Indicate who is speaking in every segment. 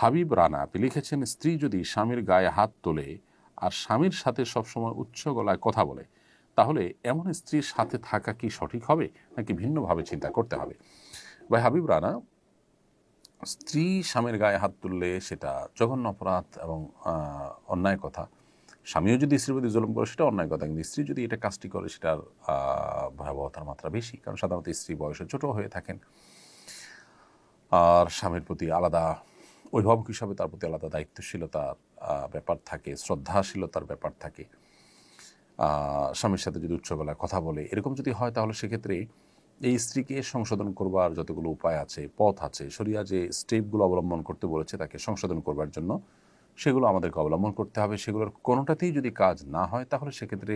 Speaker 1: হাবিব রানা, আপনি লিখেছেন, স্ত্রী যদি স্বামীর গায়ে হাত তোলে আর স্বামীর সাথে সবসময় উচ্চ গলায় কথা বলে, তাহলে এমন স্ত্রীর সাথে থাকা কি সঠিক হবে? নাকি ভিন্নভাবে চিন্তা করতে হবে? ভাই হাবিব রানা, স্ত্রী স্বামীর গায়ে হাত তুললে সেটা জঘন্য অপরাধ এবং অন্যায় কথা। স্বামীও যদি স্ত্রীর প্রতি জুলুম করে সেটা অন্যায় কথা। কিন্তু স্ত্রী যদি এটা কাজটি করে, সেটার ভয়াবহতার মাত্রা বেশি। কারণ সাধারণত স্ত্রী বয়সে ছোট হয়ে থাকেন। আর স্বামীর প্রতি আলাদা অভিভাবক হিসাবে তার প্রতি আলাদা দায়িত্বশীলতার ব্যাপার থাকে, শ্রদ্ধাশীলতার ব্যাপার থাকে। স্বামীর সাথে যদি উচ্চ গলায় কথা বলে, এরকম যদি হয় তাহলে সেক্ষেত্রে এই স্ত্রীকে সংশোধন করবার যতগুলো উপায় আছে, পথ আছে, শরিয়া যে স্টেপগুলো অবলম্বন করতে বলেছে তাকে সংশোধন করবার জন্য, সেগুলো আমাদেরকে অবলম্বন করতে হবে। সেগুলোর কোনোটাতেই যদি কাজ না হয় তাহলে সেক্ষেত্রে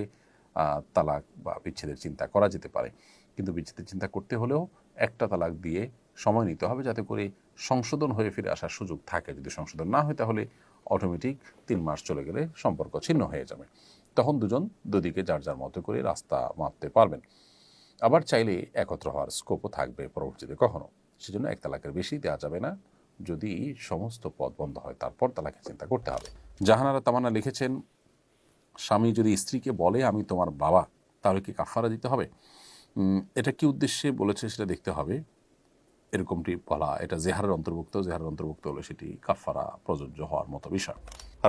Speaker 1: তালাক বা বিচ্ছেদের চিন্তা করা যেতে পারে। কিন্তু বিচ্ছেদের চিন্তা করতে হলেও একটা তালাক দিয়ে সময় নিতে হবে যাতে করে সংশোধন হয়ে ফিরে আসার সুযোগ থাকে। যদি সংশোধন না হয় তাহলে অটোমেটিক তিন মাস চলে গেলে সম্পর্ক ছিন্ন হয়ে যাবে। তখন দুজন দুদিকে যার যার মতো করে রাস্তা মাপতে পারবেন। আবার চাইলে একত্র হওয়ার স্কোপও থাকবে পরবর্তীতে কখনো। সেজন্য এক তালাকের বেশি দেওয়া যাবে না। যদি সমস্ত পথ বন্ধ হয়, তারপর তালাকের চিন্তা করতে হবে। জাহানারা তামান্না লিখেছেন, স্বামী যদি স্ত্রীকে বলে আমি তোমার বাবা, তাহলে কি কাফারা দিতে হবে? এটা কি উদ্দেশ্যে বলেছে সেটা দেখতে হবে। এরকমটি বলা, এটা জেহারের অন্তর্ভুক্ত জেহারের অন্তর্ভুক্ত হলে সেটি কাফারা প্রযোজ্য হওয়ার মতো বিষয়।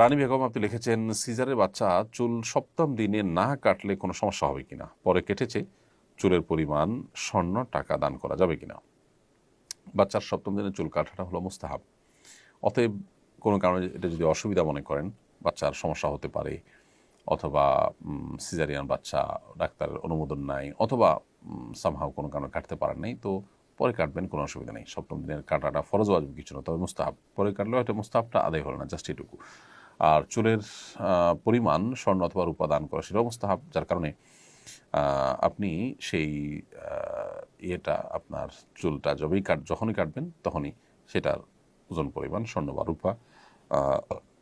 Speaker 1: রানী বেগম, আপনি লিখেছেন, সিজারের বাচ্চা চুল সপ্তম দিনে না কাটলে কোনো সমস্যা হবে কিনা? পরে কেটেছে, চুলের পরিমাণ স্বর্ণ টাকা দান করা যাবে কিনা? বাচ্চার সপ্তম দিনে চুল কাটাটা হলো মুস্তাহাব। অতএব কোনো কারণে এটা যদি অসুবিধা মনে করেন, বাচ্চার সমস্যা হতে পারে, অথবা সিজারিয়ান বাচ্চা, ডাক্তারের অনুমোদন নাই, অথবা সামহাও কোনো কারণে কাটতে পারেন নাই, তো পরে কাটবেন, কোনো অসুবিধা নেই। সপ্তম দিনের কাটাটা ফরজ ওয়াজিব কিছু না, তবে মুস্তাহাব। পরে কাটলেও হয়তো মুস্তাহাবটা আদায় হলো না, জাস্ট এটুকু। আর চুলের পরিমাণ, স্বর্ণ অথবা রূপা দান করা সেটাও মুস্তাহাব, যার কারণে আপনি সেই ইয়েটা, আপনার চুলটা যবেই কাট, যখনই কাটবেন, তখনই সেটার ওজন পরিমাণ, স্বর্ণ বা রূপা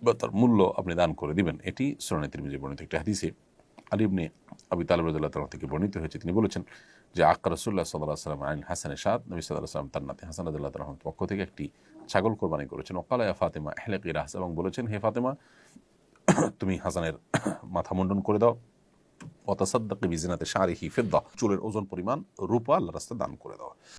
Speaker 1: বা তার মূল্য আপনি দান করে দিবেন। এটি সুরানি তিরমিজি বর্ণিত একটি হাদিসে। আলিবনে আবি তালিব রদুল্লাহ তালা থেকে বর্ণিত হয়েছে। তিনি বলেছেন যে, আক্কা রসুল্লাহ সাল্লাহ সাল্লাম আইন হাসানের সাদ, নবী সাল্লাহ সাল্লাম তার নাতে হাসান রাজুল্লাহ তালাহর পক্ষ থেকে একটি ছাগল কোরবানি করেছেন। ওকালায়া ফাতেমা হেলেক রাস এবং বলেছেন, হে ফাতেমা, তুমি হাসানের মাথা মুন্ডন করে দাও। অতাসাদ্দাকে বিজিনাতে শারিহি ফেদ্দা, চুলের ওজন পরিমাণ রূপা আল্লাহ রাস্তা দান করে দাও।